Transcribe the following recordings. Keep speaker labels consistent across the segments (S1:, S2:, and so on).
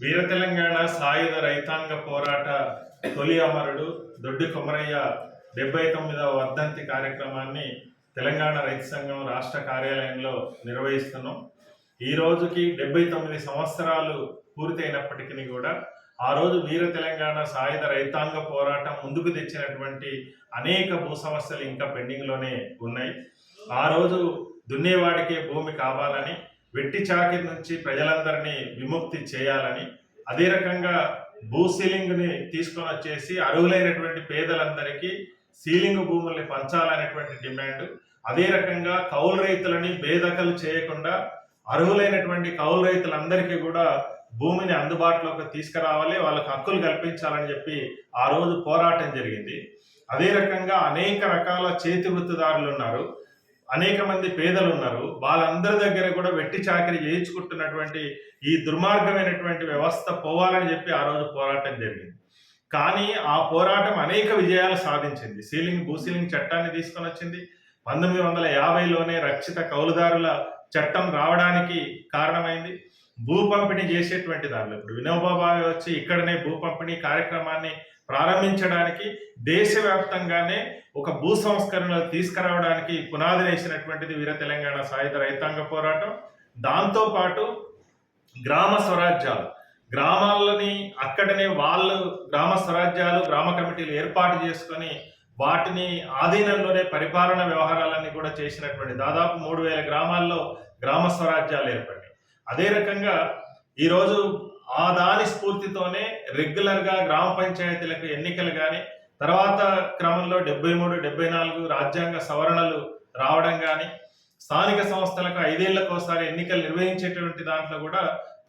S1: వీర తెలంగాణ సాయుధ రైతాంగ పోరాట తొలి అమరుడు దొడ్డి కొమరయ్య డెబ్బై తొమ్మిదవ వర్ధంతి కార్యక్రమాన్ని తెలంగాణ రైతు సంఘం రాష్ట్ర కార్యాలయంలో నిర్వహిస్తున్నాం. ఈ రోజుకి డెబ్బై తొమ్మిది సంవత్సరాలు పూర్తయినప్పటికీ కూడా ఆ రోజు వీర తెలంగాణ సాయుధ రైతాంగ పోరాటం ముందుకు తెచ్చినటువంటి అనేక భూ సమస్యలు ఇంకా పెండింగ్లోనే ఉన్నాయి. ఆ రోజు దున్నేవాడికే భూమి కావాలని వెట్టి చాకిరి నుంచి ప్రజలందరినీ విముక్తి చేయాలని అదే రకంగా భూ సీలింగ్ని తీసుకొని వచ్చేసి అర్హులైనటువంటి పేదలందరికీ సీలింగ్ భూముల్ని పంచాలనేటువంటి డిమాండ్ అదే రకంగా కౌలు రైతులని బేదకలు చేయకుండా అర్హులైనటువంటి కౌలు రైతులందరికీ కూడా భూమిని అందుబాటులోకి తీసుకురావాలి వాళ్ళకు హక్కులు కల్పించాలని చెప్పి ఆ రోజు పోరాటం జరిగింది. అదే రకంగా అనేక రకాల చేతి వృత్తిదారులు ఉన్నారు. అనేక మంది పేదలు ఉన్నారు వాళ్ళందరి దగ్గర కూడా వెట్టి చాకరీ చేయించుకుంటున్నటువంటి ఈ దుర్మార్గమైనటువంటి వ్యవస్థ పోవాలని చెప్పి ఆ రోజు పోరాటం జరిగింది. కానీ ఆ పోరాటం అనేక విజయాలు సాధించింది. సీలింగ్ భూసీలింగ్ చట్టాన్ని తీసుకొని వచ్చింది. పంతొమ్మిది వందల యాభైలోనే రక్షిత కౌలుదారుల చట్టం రావడానికి కారణమైంది. భూ పంపిణీ చేసేటువంటి దానిలో ఇప్పుడు వినోబాబాయ్ వచ్చి ఇక్కడనే భూ పంపిణీ కార్యక్రమాన్ని ప్రారంభించడానికి దేశవ్యాప్తంగానే ఒక భూ సంస్కరణలు తీసుకురావడానికి పునాది వేసినటువంటిది వీర తెలంగాణ సాయుధ రైతాంగ పోరాటం. దాంతోపాటు గ్రామ స్వరాజ్యాలు. గ్రామాలని అక్కడనే వాళ్ళు గ్రామ స్వరాజ్యాలు గ్రామ కమిటీలు ఏర్పాటు చేసుకొని వాటిని ఆధీనంలోనే పరిపాలన వ్యవహారాలన్నీ కూడా చేసినటువంటి దాదాపు మూడు వేల గ్రామాల్లో గ్రామ స్వరాజ్యాలు ఏర్పడినాయి అదే రకంగా ఈరోజు ఆ దాని స్ఫూర్తితోనే రెగ్యులర్గా గ్రామ పంచాయతీలకు ఎన్నికలు కానీ తర్వాత క్రమంలో డెబ్బై మూడు డెబ్బై నాలుగు రాజ్యాంగ సవరణలు రావడం కానీ స్థానిక సంస్థలకు ఐదేళ్ళకోసారి ఎన్నికలు నిర్వహించేటువంటి దాంట్లో కూడా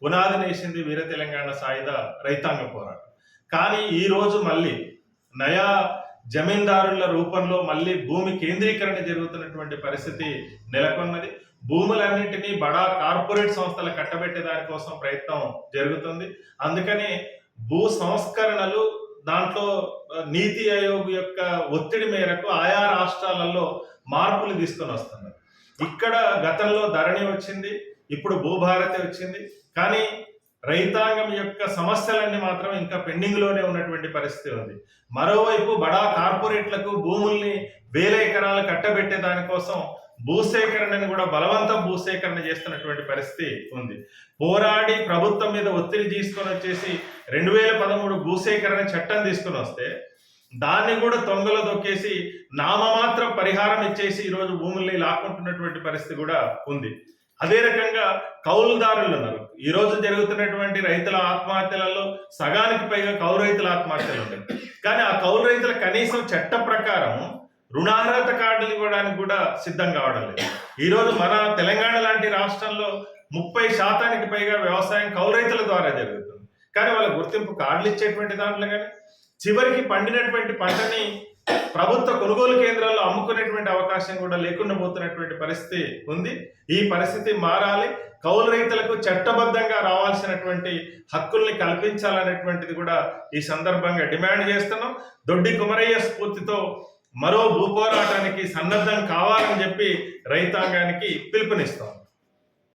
S1: పునాది వేసింది వీర తెలంగాణ సాయుధ రైతాంగ పోరాటం. కానీ ఈ రోజు మళ్ళీ నయా జమీందారుల రూపంలో మళ్ళీ భూమి కేంద్రీకరణ జరుగుతున్నటువంటి పరిస్థితి నెలకొన్నది. భూములన్నింటినీ బడా కార్పొరేట్ సంస్థలు కట్టబెట్టే దానికోసం ప్రయత్నం జరుగుతుంది. అందుకని భూ సంస్కరణలు దాంట్లో నీతి ఆయోగ్ యొక్క ఒత్తిడి మేరకు ఆయా రాష్ట్రాలలో మార్పులు తీసుకొని వస్తున్నారు. ఇక్కడ గతంలో ధరణి వచ్చింది ఇప్పుడు భూభారతి వచ్చింది. కానీ రైతాంగం యొక్క సమస్యలన్నీ మాత్రం ఇంకా పెండింగ్లోనే ఉన్నటువంటి పరిస్థితి ఉంది. మరోవైపు బడా కార్పొరేట్లకు భూముల్ని వేల ఎకరాలు కట్టబెట్టే దానికోసం భూసేకరణను కూడా బలవంతం భూసేకరణ చేస్తున్నటువంటి పరిస్థితి ఉంది. పోరాడి ప్రభుత్వం మీద ఒత్తిడి తీసుకొని వచ్చేసి రెండు వేల పదమూడు భూసేకరణ చట్టం తీసుకొని వస్తే దాన్ని కూడా తొంగలో దొక్కేసి నామమాత్రం పరిహారం ఇచ్చేసి ఈరోజు భూముల్ని లాక్కుంటున్నటువంటి పరిస్థితి కూడా ఉంది. అదే రకంగా కౌలుదారులు ఉన్నారు. ఈ రోజు జరుగుతున్నటువంటి రైతుల ఆత్మహత్యలలో సగానికి పైగా కౌలు రైతుల ఆత్మహత్యలు ఉన్నాయి కానీ ఆ కౌలు రైతుల కనీసం చట్ట ప్రకారం రుణార్హత కార్డులు ఇవ్వడానికి కూడా సిద్ధం కావడం లేదు. ఈరోజు మన తెలంగాణ లాంటి రాష్ట్రంలో ముప్పై శాతానికి పైగా వ్యవసాయం కౌలు రైతుల ద్వారా జరుగుతుంది. కానీ వాళ్ళ గుర్తింపు కార్డులు ఇచ్చేటువంటి దాంట్లో కానీ చివరికి పండినటువంటి పంటని ప్రభుత్వ కొనుగోలు కేంద్రాల్లో అమ్ముకునేటువంటి అవకాశం కూడా లేకుండా పోతున్నటువంటి పరిస్థితి ఉంది. ఈ పరిస్థితి మారాలి. కౌలు రైతులకు చట్టబద్ధంగా రావాల్సినటువంటి హక్కుల్ని కల్పించాలనేటువంటిది కూడా ఈ సందర్భంగా డిమాండ్ చేస్తున్నాం. దొడ్డి కుమరయ్య స్ఫూర్తితో మరో భూపోరాటానికి సన్నద్ధం కావాలని చెప్పి రైతాంగానికి పిలుపునిస్తాం.